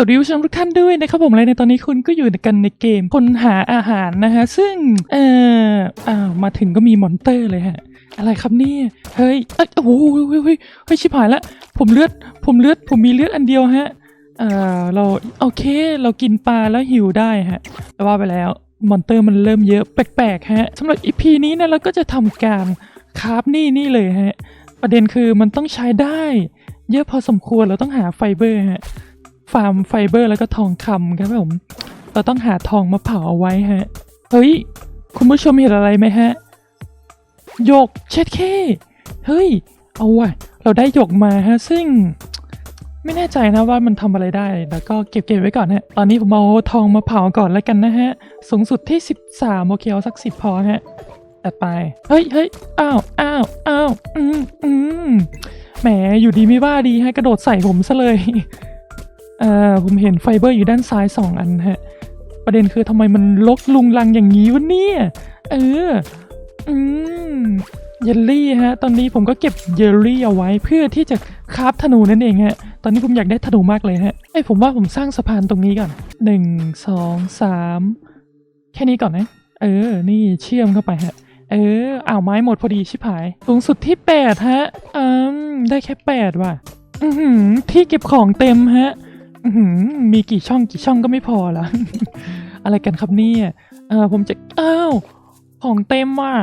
สวัสดีผู้ชมทุกท่านด้วยนะครับผมและในตอนนี้คุณก็อยู่กันในเกมคนหาอาหารนะฮะซึ่งเอ่ออ้าวมาถึงก็มีมอนเตอร์เลยฮะ อะไรครับเนี่ยเฮ้ยเอ้ยโอ้โหเฮ้ยเฮ้ยชิบหายละผมเลือดผมเลือดผมมีเลือดอันเดียวฮะเอ่อเราโอเคเรากินปลาแล้วหิวได้ฮะแต่ว่าไปแล้วมอนเตอร์มันเริ่มเยอะแปลกๆฮะสำหรับอีพีนี้เนี่ยเราก็จะทำการคราฟนี่นี่เลยฮะ ประเด็นคือมันต้องใช้ได้ เยอะพอสมควรเราต้องหาไฟเบอร์ฮะ ฟาร์มไฟเบอร์แล้วก็ทองคำครับผม เราต้องหาทองมาเผาเอาไว้ฮะ เฮ้ย คุณผู้ชมเห็นอะไรไหมฮะ หยกเช็ดเคเฮ้ย เอาว่ะ เราได้หยกมาฮะ ซึ่ง ไม่แน่ใจนะว่ามันทำอะไรได้ แล้วก็เก็บเก็บไว้ก่อนฮะ ตอนนี้ผมเอาทองมาเผาก่อนแล้วกันนะฮะ สูงสุดที่ 13โอเคเอาสัก10พอฮะตัดไป เฮ้ยเฮ้ยอ้าวอ้าวอ้าวอืมอืมแหม อยู่ดีไม่ว่าดีฮะ กระโดดใส่ผมซะเลย อ่อผมเห็นไฟเบอร์อยู่ด้านซ้ายสองอันฮะ ประเด็นคือทำไมมันลกลุงลังอย่างนี้วะเนี่ย เออ อืม เยลลี่ฮะ ตอนนี้ผมก็เก็บเยลลี่เอาไว้เพื่อที่จะคราฟธนูนั่นเองฮะ ตอนนี้ผมอยากได้ธนูมากเลยฮะไอผมว่าผมสร้างสะพานตรงนี้ก่อนหนึ่งสองสามแค่นี้ก่อนนะ เออ นี่เชื่อมเข้าไปฮะ เอออ้าวไม้หมดพอดีชิบหาย สูงสุดที่แปดฮะ อืม ได้แค่แปดว่ะ อือหือที่เก็บของเต็มฮะ มีกี่ช่องกี่ช่องก็ไม่พอละ อะไรกันครับเนี่ยเออผมจะอ้าวของเต็มว่ะ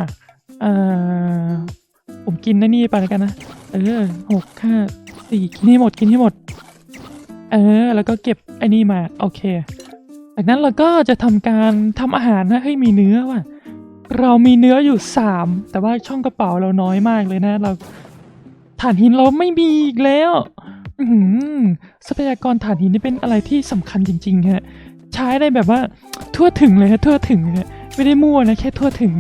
เออผมกินนะนี่ไปแล้วกันนะ เออหกห้าสี่กินให้หมดกินให้หมด เออ แล้วก็เก็บไอ้นี่มาโอเค จากนั้นเราก็จะทำการทำอาหารนะให้มีเนื้อว่ะ เรามีเนื้ออยู่สามแต่ว่าช่องกระเป๋าเราน้อยมากเลยนะ เราถ่านหินเราไม่มีอีกแล้ว ทรัพยากรถ่านหินนี่เป็นอะไรที่สำคัญจริง ๆ ฮะ ใช้ได้แบบว่าทั่วถึงเลยฮะทั่วถึงฮะไม่ได้มั่วนะแค่ทั่วถึง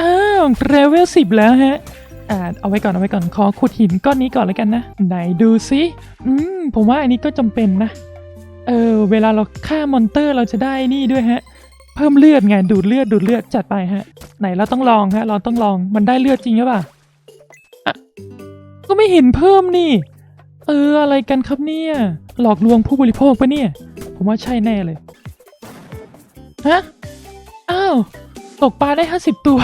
อ้าวเลเวลสิบแล้วฮะอ่าเอาไว้ก่อนเอาไว้ก่อนขอขุดหินก้อนนี้ก่อนแล้วกันนะ ไหนดูสิอืมผมว่าอันนี้ก็จำเป็นนะ เออ เวลาเราฆ่ามอนเตอร์เราจะได้นี่ด้วยฮะ เพิ่มเลือดไงดูดเลือดดูดเลือดจัดไปฮะ ไหนเราต้องลองฮะ เราต้องลองมันได้เลือดจริงหรือเปล่า ก็ไม่เห็นเพิ่มนี่ เอออะไรกันครับเนี่ย หลอกลวงผู้บริโภคปะเนี่ย ผมว่าใช่แน่เลยฮะอ้าวตกปลาได้ห้าสิบตัว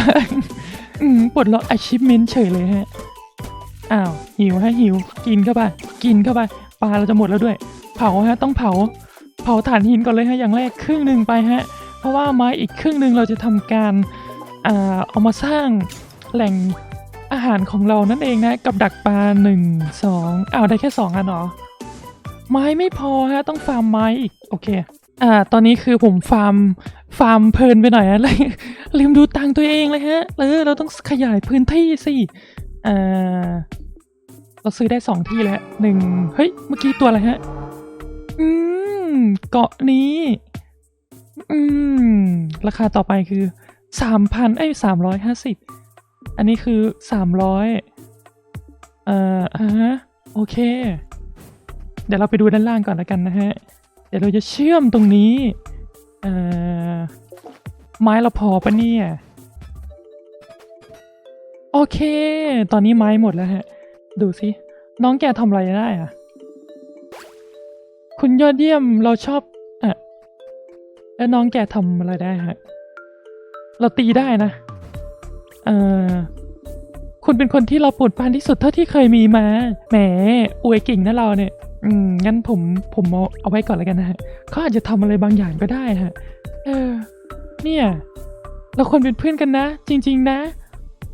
อืมปลดล็อก achievement เฉยเลยฮะอ้าวหิวฮะหิว กินเข้าไปกินเข้าไปปลาเราจะหมดแล้วด้วย เผาฮะต้องเผา เผาถ่านหินก่อนเลยฮะอย่างแรกครึ่งหนึ่งไปฮะ เพราะว่าไม้อีกครึ่งหนึ่งเราจะทำการอ่าเอามาสร้างแหล่ง อาหารของเรานั่นเองนะ กับดักปลาหนึ่งสองอ้าวได้แค่สองอันเหรอไม้ไม่พอฮะ ต้องฟาร์มไม้อีก โอเค อ่า ตอนนี้คือผมฟาร์มฟาร์มเพลินไปหน่อยนะเลยลืมดูตังตัวเองเลยฮะเออเราต้องขยายพื้นที่สิอ่าเราซื้อได้สองที่แล้วหนึ่งเฮ้ย เมื่อกี้ตัวอะไรฮะ อืม เกาะนี้ อืม ราคาต่อไปคือสามพันเอ้ยสามร้อยห้าสิบ อันนี้คือสามร้อยเอ่ออ่าฮะโอเค เดี๋ยวเราไปดูด้านล่างก่อนแล้วกันนะฮะ เดี๋ยวเราจะเชื่อมตรงนี้ เอ่อ ไม้เราพอปะเนี่ย โอเค ตอนนี้ไม้หมดแล้วฮะ ดูสิ น้องแกทำอะไรได้อะคุณยอดเยี่ยมเราชอบอะแล้วน้องแกทำอะไรได้ฮะ เราตีได้นะ เออคุณเป็นคนที่เราปวดปานที่สุดเท่าที่เคยมีมา แหม อวยเก่งนะเราเนี่ย อืม งั้นผมผมเอาเอาไว้ก่อนแล้วกันนะฮะเขาอาจจะทำอะไรบางอย่างก็ได้ฮะ เออ เนี่ย เราควรเป็นเพื่อนกันนะ จริง ๆ นะ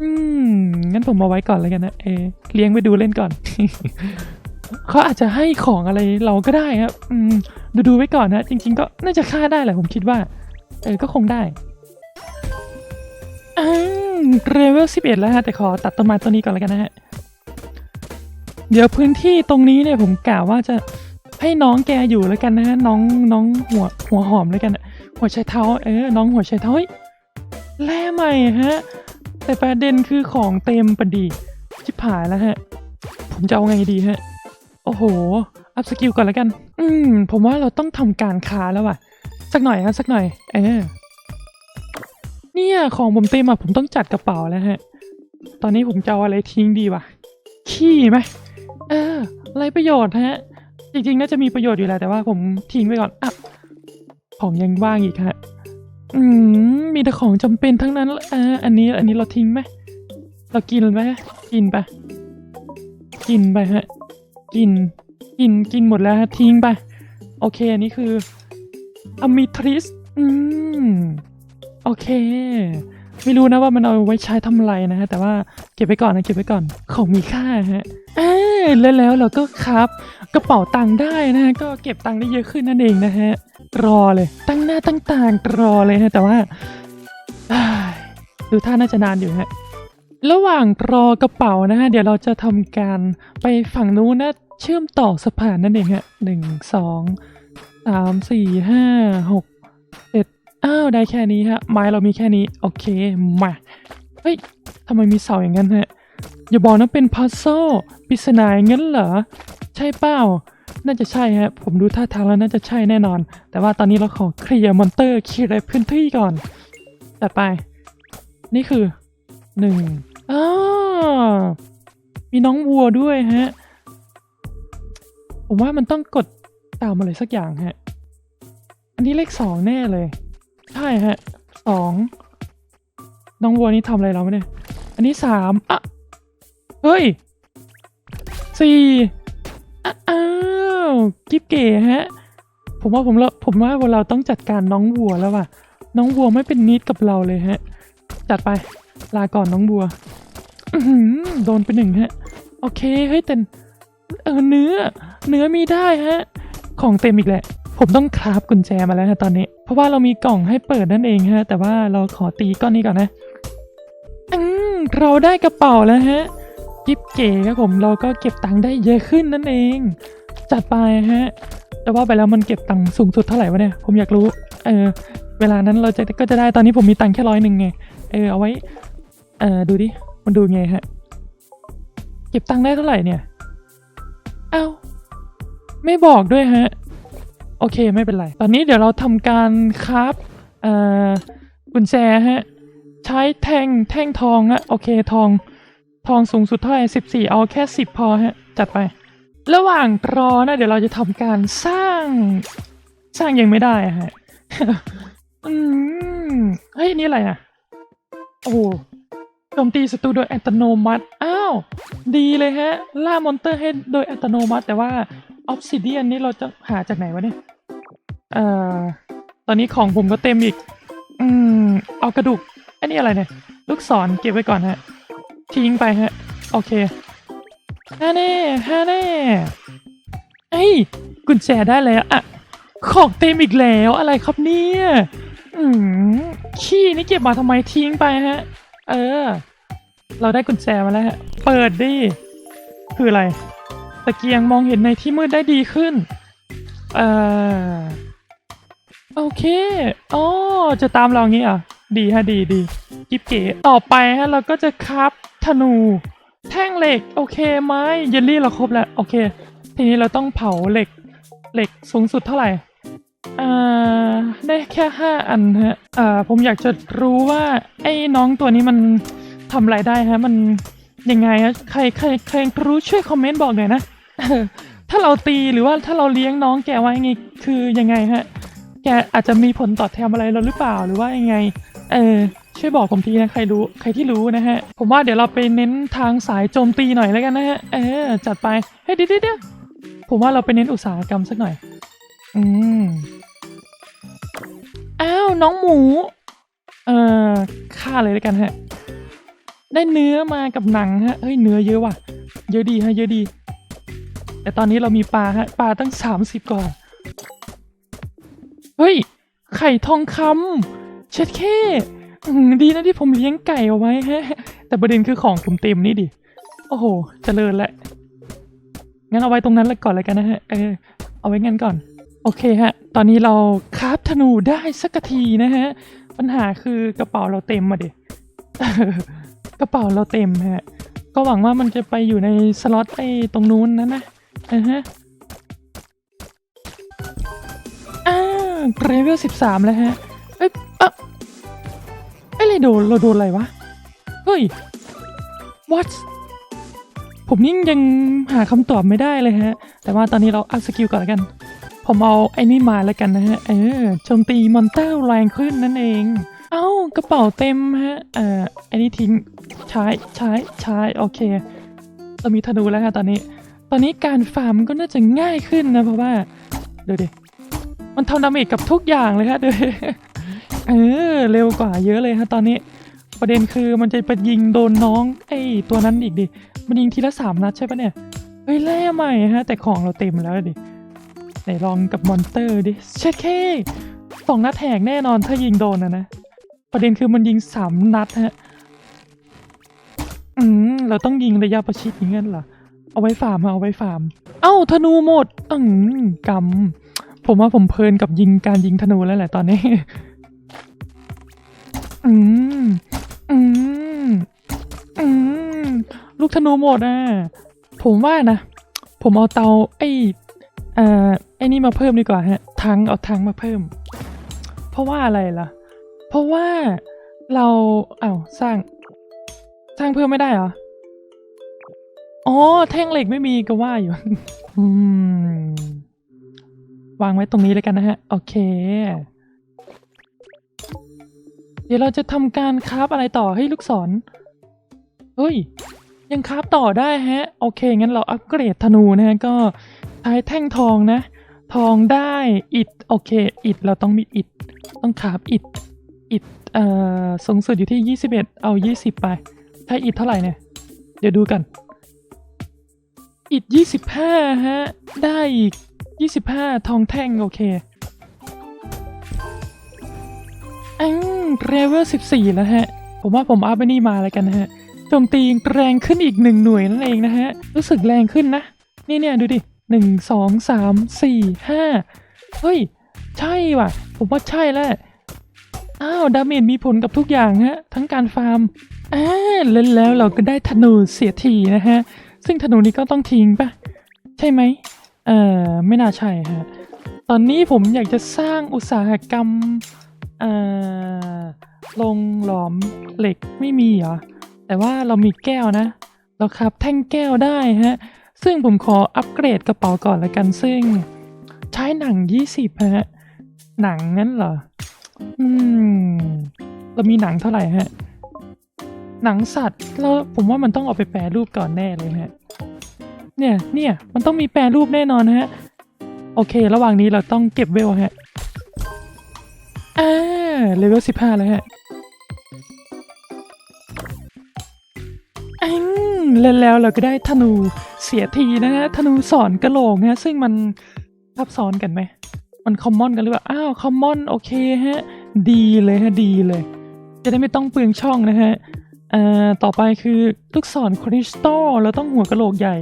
อืม งั้นผมเอาไว้ก่อนแล้วกันนะ เอ เลี้ยงไปดูเล่นก่อน เขาอาจจะให้ของอะไรเราก็ได้ครับ อืม ดูดูๆไว้ก่อนนะ จริง ๆ ก็น่าจะฆ่าได้แหละผมคิดว่า เออ ก็คงได้ อืมเลเวลสิบเอ็ดแล้วฮะ แต่ขอตัดต้นไม้ต้นนี้ก่อนแล้วกันนะฮะ เดี๋ยวพื้นที่ตรงนี้เนี่ยผมกล่าวว่าจะให้น้องแกอยู่แล้วกันนะฮะน้องน้องหัวหัวหอมแล้วกันอะหัวไชเท้าเออน้องหัวไชเท้าเฮ้ยแร่ใหม่ฮะ แต่ประเด็นคือของเต็มปดีชิบหายแล้วฮะ ผมจะเอาไงดีฮะ โอ้โห อัพสกิลก่อนแล้วกัน อืม ผมว่าเราต้องทำการค้าแล้วว่ะ สักหน่อยฮะสักหน่อย เออ เนี่ยของผมเต็มอะผมต้องจัดกระเป๋าแล้วฮะ ตอนนี้ผมจะเอาอะไรทิ้งดีวะ ขี้ไหมเอออะไรประโยชน์ฮะ จริงๆน่าจะมีประโยชน์อยู่แหละแต่ว่าผมทิ้งไปก่อนอะของยังว่างอีกฮะ อืมมีแต่ของจำเป็นทั้งนั้นอ่าอันนี้อันนี้เราทิ้งไหมเรากินไหมกินไป กินไปฮะ กิน กิน กินหมดแล้วฮะทิ้งไป โอเค อันนี้คือ อมิทริส อืม โอเค ไม่รู้นะว่ามันเอาไว้ใช้ทำอะไรนะฮะ แต่ว่าเก็บไว้ก่อนนะเก็บไว้ก่อนของมีค่าฮะเอ่าแล้วแล้วเราก็ครับกระเป๋าตังค์ได้นะฮะก็เก็บตังค์ได้เยอะขึ้นนั่นเองนะฮะรอเลย ตั้งหน้าตั้งตารอเลยฮะแต่ว่าดูท่าน่าจะนานอยู่ฮะระหว่างรอกระเป๋านะฮะเดี๋ยวเราจะทำการไปฝั่งนู้นนะเชื่อมต่อสะพานนั่นเองฮะหนึ่งสองสามสี่ห้าหกเจ็ด อ้าวได้แค่นี้ฮะ ไม้เรามีแค่นี้ โอเค มา เฮ้ยทำไมมีเสาอย่างนั้นฮะ อย่าบอกนะเป็นพัซโซปริศนาอย่างนั้นเหรอ ใช่เปล่า น่าจะใช่ฮะ ผมดูท่าทางแล้วน่าจะใช่แน่นอน แต่ว่าตอนนี้เราขอเคลียร์มอนเตอร์เคลียร์พื้นที่ก่อนแต่ไป นี่คือหนึ่งอ้ามีน้องวัวด้วยฮะ ผมว่ามันต้องกดตามอะไรสักอย่างฮะ อันนี้เลขสองแน่เลย ใช่ฮะสองน้องวัวนี่ทำอะไรเราไม่ได้อันนี้สามอะ เฮ้ยสี่อ้าวกิ๊บเก๋ฮะ ผมว่าผมเราผมว่าเราต้องจัดการน้องวัวแล้วว่ะ น้องวัวไม่เป็นนิดกับเราเลยฮะ จัดไป ลาก่อนน้องบัวโดนไปหนึ่งฮะ โอเคเฮ้ยแต่เออเนื้อ เนื้อมีได้ฮะ ของเต็มอีกแหละ ผมต้องคราฟกุญแจมาแล้วฮะตอนนี้ เพราะว่าเรามีกล่องให้เปิดนั่นเองฮะ แต่ว่าเราขอตีก้อนนี้ก่อนนะ อืมเราได้กระเป๋าแล้วฮะยิบเก๋ครับผมเราก็เก็บตังค์ได้เยอะขึ้นนั่นเอง จัดไปฮะ แต่ว่าไปแล้วมันเก็บตังค์สูงสุดเท่าไหร่วะเนี่ย ผมอยากรู้ เออ เวลานั้นเราจะก็จะได้ตอนนี้ผมมีตังค์แค่ร้อยหนึ่งไง เออเอาไว้ เออดูดิ มันดูไงฮะ เก็บตังค์ได้เท่าไหร่เนี่ย เอ้า ไม่บอกด้วยฮะ อเคไม่เป็นไร ตอนนี้เดี๋ยวเราทำการคราฟเอ่อกุญแจฮะ ใช้แท่งแท่งทองฮะ โอเคทอง ทองสูงสุดเท่าไหร่สิบสี่เอาแค่สิบพอฮะ จัดไประหว่างรอนะ เดี๋ยวเราจะทำการสร้าง สร้างยังไม่ได้อะฮะอืมเฮ้ยนี่อะไรอะ โอ้โหโจมตีศัตรูโดยอัตโนมัติ อ้าว ดีเลยฮะ ล่ามอนเตอร์ให้โดยอัตโนมัติ แต่ว่าออฟซิเดียนนี่เราจะหาจากไหนวะเนี่ย เอ่อ ตอนนี้ของผมก็เต็มอีก อืม เอากระดูก อันนี้อะไรเนี่ย ลูกศรเก็บไว้ก่อนฮะ ทิ้งไปฮะ โอเคฮาแน่ฮาแน่เอ้ยกุญแจได้แล้วอะของเต็มอีกแล้วอะไรครับเนี่ย อืม ขี้นี่เก็บมาทำไมทิ้งไปฮะ เออ เราได้กุญแจมาแล้วฮะ เปิดดิ คืออะไร ตะเกียงมองเห็นในที่มืดได้ดีขึ้น เอ่อ โอเคอ๋อจะตามเรางี้อะ ดีฮะดีดีกิบเก๋ต่อไปฮะเราก็จะครับธนู แท่งเหล็ก โอเคไหมเยลลี่เราครบแล้ว โอเค ทีนี้เราต้องเผาเหล็ก เหล็กสูงสุดเท่าไหร่อ่าได้แค่ห้าอันฮะอ่าผมอยากจะรู้ว่าไอ้น้องตัวนี้มันทำอะไรได้ฮะ มันยังไงฮะใครใครใครรู้ช่วยคอมเมนต์บอกหน่อยนะถ้าเราตีหรือว่าถ้าเราเลี้ยงน้องแกไว้ไงคือยังไงฮะ แกอาจจะมีผลตอบแทนอะไรเราหรือเปล่าหรือว่ายังไง เออช่วยบอกผมทีนะใครรู้ใครที่รู้นะฮะ ผมว่าเดี๋ยวเราไปเน้นทางสายโจมตีหน่อยแล้วกันนะฮะ เออ จัดไป เฮ้ยเดี๋ยวเดี๋ยวเดี๋ยวผมว่าเราไปเน้นอุตสาหกรรมสักหน่อย อืม อ้าว น้องหมู เอ่อฆ่าเลยแล้วกันฮะ ได้เนื้อมากับหนังฮะ เฮ้ย เนื้อเยอะว่ะ เยอะดีฮะ เยอะดี แต่ตอนนี้เรามีปลาฮะ ปลาตั้งสามสิบก่อน ฮ้ย ไข่ทองคำเช็ดแค่อืมดีนะที่ผมเลี้ยงไก่เอาไว้ฮะ แต่ประเด็นคือของผมเต็มนี่ดิ โอ้โหเจริญแหละ งั้นเอาไว้ตรงนั้นแล้วก่อนเลยกันนะฮะ เออ เอาไว้งั้นก่อน โอเคฮะ ตอนนี้เราคราฟธนูได้สักทีนะฮะ ปัญหาคือกระเป๋าเราเต็มมาดิกระเป๋าเราเต็มฮะ ก็หวังว่ามันจะไปอยู่ในสล็อตไอ้ตรงนู้นนะนะอ่ฮะ เลเวลสิบสามแล้วฮะ เอ้ยเอะเอ้ยเราโดนเราโดนอะไรวะ เฮ้ย what ผมยิ่งยังหาคำตอบไม่ได้เลยฮะ แต่ว่าตอนนี้เราอัพสกิลก่อนแล้วกัน ผมเอาไอ้นี่มาแล้วกันนะฮะ เออโจมตีมอนเตอร์แรงขึ้นนั่นเอง เอ้ากระเป๋าเต็มฮะ เอ่อไอ้นี่ทิ้งใช้ใช้ใช้โอเค เรามีธนูแล้วค่ะตอนนี้ ตอนนี้การฟาร์มก็น่าจะง่ายขึ้นนะเพราะว่าเดี๋ยวดิ มันทำดาเมจกับทุกอย่างเลยฮะเดี๋ยเออเร็วกว่าเยอะเลยฮะตอนนี้ ประเด็นคือมันจะไปยิงโดนน้องไอ้ตัวนั้นอีกดิ มันยิงทีละสามนัดใช่ปะเนี่ย เฮ้ยแร่ใหม่ฮะ แต่ของเราเต็มแล้วดิไหนลองกับมอนเตอร์ดิเช็ดเคสองนัดแหกแน่นอนถ้ายิงโดนนะนะ ประเด็นคือมันยิงสามนัดฮะ อืมเราต้องยิงระยะประชิดอย่างนั้นเหรอ เอาไว้ฟาร์มเอาไว้ฟาร์ม เอ้าธนูหมด อืมกำ ผมว่าผมเพลินกับยิงการยิงธนูแล้วแหละตอนนี้ อืม อืม อืม ลูกธนูหมดอะ ผมว่านะ ผมเอาเตาไอ้เอ่อไอ้นี่มาเพิ่มดีกว่าฮะ ทังเอาทังมาเพิ่ม เพราะว่าอะไรล่ะ เพราะว่าเราเอา้าสร้าง สร้างเพิ่มไม่ได้เหรอ อ๋อ แท่งเหล็กไม่มีก็ว่าอยู่ อืม วางไว้ตรงนี้เลยกันนะฮะ โอเค เดี๋ยวเราจะทำการคราฟอะไรต่อให้ลูกศร เฮ้ย ยังคราฟต่อได้ฮะ โอเค งั้นเราอัปเกรดธนูนะฮะ ก็ใช้แท่งทองนะ ทองได้อิดโอเค อิดเราต้องมีอิด ต้องคราฟอิด อิด เอ่อ สูงสุดอยู่ที่ 21 เอา 20 ไป ใช้อิดเท่าไหร่เนี่ย เดี๋ยวดูกัน อิด 25 ฮะ ได้อีก 25ทองแท่งโอเคอังเรเวล14แล้วฮะ ผมว่าผมอัพไปนี่มาแล้วกันนะฮะโจมตีแรงขึ้นอีกหนึ่งหน่วยนั่นเองนะฮะ รู้สึกแรงขึ้นนะ นี่เนี่ยดูดิหนึ่งสองสามสี่ห้าเฮ้ย ใช่ว่ะ ผมว่าใช่แล้วอ้าว ดาเมจมีผลกับทุกอย่างฮะ ทั้งการฟาร์มอ่าเล่นแล้วเราก็ได้ธนูเสียทีนะฮะ ซึ่งธนูนี้ก็ต้องทิ้งปะใช่ไหม เอ่อไม่น่าใช่ฮะ ตอนนี้ผมอยากจะสร้างอุตสาหกรรมเอ่อลงหลอมเหล็กไม่มีเหรอ แต่ว่าเรามีแก้วนะ เราขับแท่งแก้วได้ฮะ ซึ่งผมขออัปเกรดกระเป๋าก่อนละกัน ซึ่งใช้หนัง 20ฮะ หนังงั้นเหรอ อืม เรามีหนังเท่าไหร่ฮะ หนังสัตว์ เราผมว่ามันต้องเอาไปแปรรูปก่อนแน่เลยฮะ เนี่ย เนี่ย มันต้องมีแปรรูปแน่นอนฮะ โอเค ระหว่างนี้เราต้องเก็บเวลฮะ อ่า เลเวลสิบห้าแล้วฮะอังเล่นแล้วเราก็ได้ธนูเสียทีนะฮะ ธนูสอนกระโหลกฮะ ซึ่งมันทับซ้อนกันไหม มันคอมมอนกันหรือเปล่า อ้าว คอมมอน โอเคฮะ ดีเลยฮะ ดีเลย จะได้ไม่ต้องเปลืองช่องนะฮะอ่าต่อไปคือลูกศรคริสตัลเราต้องหัวกะโหลกใหญ่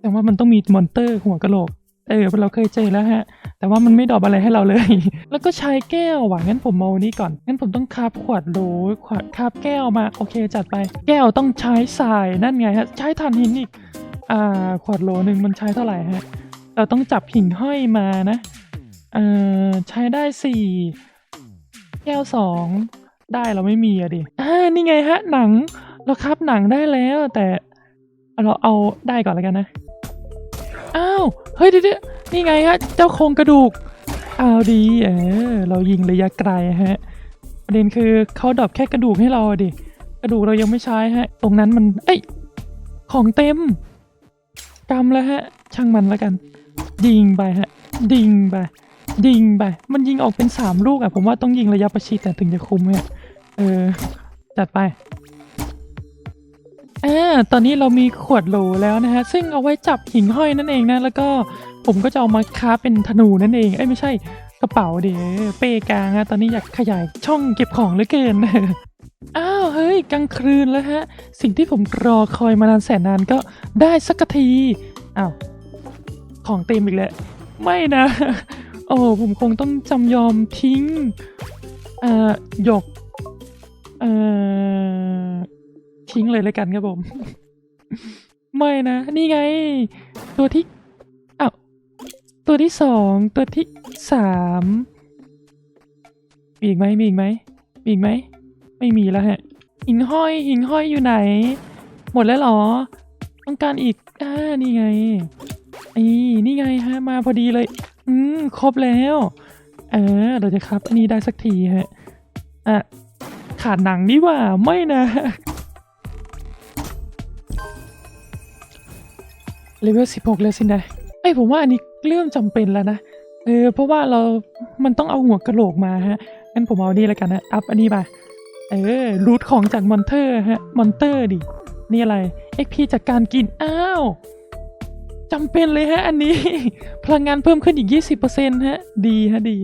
แต่ว่ามันต้องมีมอนเตอร์หัวกะโหลก เออเราเคยเจอแล้วฮะ แต่ว่ามันไม่ดอปอะไรให้เราเลย แล้วก็ใช้แก้วว่ะงั้นผมเอานี่ก่อน งั้นผมต้องคาบขวดโหลขวดคาบแก้วมา โอเคจัดไป แก้วต้องใช้ทรายนั่นไงฮะ ใช้ถ่านหินอีก อ่า ขวดโหลหนึ่งมันใช้เท่าไหร่ฮะ เราต้องจับหิ่งห้อยมานะ เอ่อ ใช้ได้สี่แก้วสองได้เราไม่มีอะดิ อ่า นี่ไงฮะ หนัง เราคับหนังได้แล้วแต่เราเอาได้ก่อนแล้วกันนะ อ้าว เฮ้ยเดี๋ยวๆนี่ไงฮะ เจ้าโครงกระดูก เอาดีเออเรายิงระยะไกลฮะ ประเด็นคือเขาดรอปแค่กระดูกให้เราดิ กระดูกเรายังไม่ใช้ฮะ ตรงนั้นมัน เอ้ย ของเต็มกำแล้วฮะ ช่างมันแล้วกัน ยิงไปฮะ ยิงไป ยิงไป มันยิงออกเป็นสามลูกอะผมว่าต้องยิงระยะประชิดแต่ถึงจะคุ้มเนี่ยเออ จัดไป อ่าตอนนี้เรามีขวดโหลแล้วนะฮะ ซึ่งเอาไว้จับหิ่งห้อยนั่นเองนะ แล้วก็ผมก็จะเอามาค้าเป็นธนูนั่นเอง เอ้ยไม่ใช่กระเป๋าเดี๋ยวเป้กลางอะตอนนี้อยากขยายช่องเก็บของเหลือเกิน อ้าวเฮ้ยกลางคืนแล้วฮะ สิ่งที่ผมรอคอยมานานแสนนานก็ได้สักที อ้าวของเต็มอีกแล้ว ไม่นะ โอ้ผมคงต้องจำยอมทิ้ง เอ่อหยก เอ่อ ทิ้งเลยเลยกันครับผม ไม่นะ นี่ไง ตัวที่อ้าวตัวที่สองตัวที่สามมีอีกไหมมีอีกไหมมีอีกไหมไม่มีแล้วฮะ หิงห้อย หิงห้อยอยู่ไหน หมดแล้วหรอ ต้องการอีกอ่านี่ไงอ้นี่ไงฮะ มาพอดีเลย อืมครบแล้วเออเราจะครับ อันนี้ได้สักทีฮะอะขาดหนังนี่ว่า ไม่นะ เลเวล16แล้วสินะไอยผมว่าอันนี้เริ่มจำเป็นแล้วนะเออเพราะว่าเรา มันต้องเอาหัวกระโหลกมาฮะงั้นผมเอานี่แล้วกันนะอัพอันนี้มาเออรูทของจากมอนเตอร์ฮะมอนเตอร์ดินี่อะไร XP จากการกินอ้าวจำเป็นเลยฮะอันนี้ พลังงานเพิ่มขึ้นอีก 20%ฮะ ดีฮะดี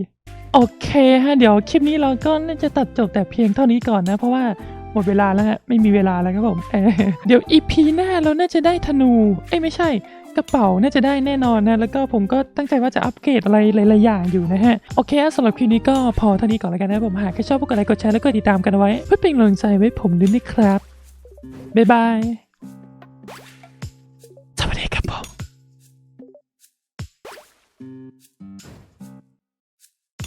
โอเคฮะ เดี๋ยวคลิปนี้เราก็น่าจะตัดจบแต่เพียงเท่านี้ก่อนนะ เพราะว่า หมดเวลาแล้วฮะไม่มีเวลาแล้วครับผมเเดี๋ยวอีพีหน้าเราน่าจะได้ธนูเอ้ไม่ใช่กระเป๋าน่าจะได้แน่นอนนะ แล้วก็ผมก็ตั้งใจว่าจะอัปเกรดอะไรหลายๆอย่างอยู่นะฮะ โอเคสำหรับคลิปนี้ก็พอเท่านี้ก่อนแล้วกันนะผมหากใครชอบก็กดไลค์กดแชร์แล้วก็ติดตามกันไว้ เพื่อเป็นกำลังใจไว้ผมด้วยนะครับ บ๊ายบาย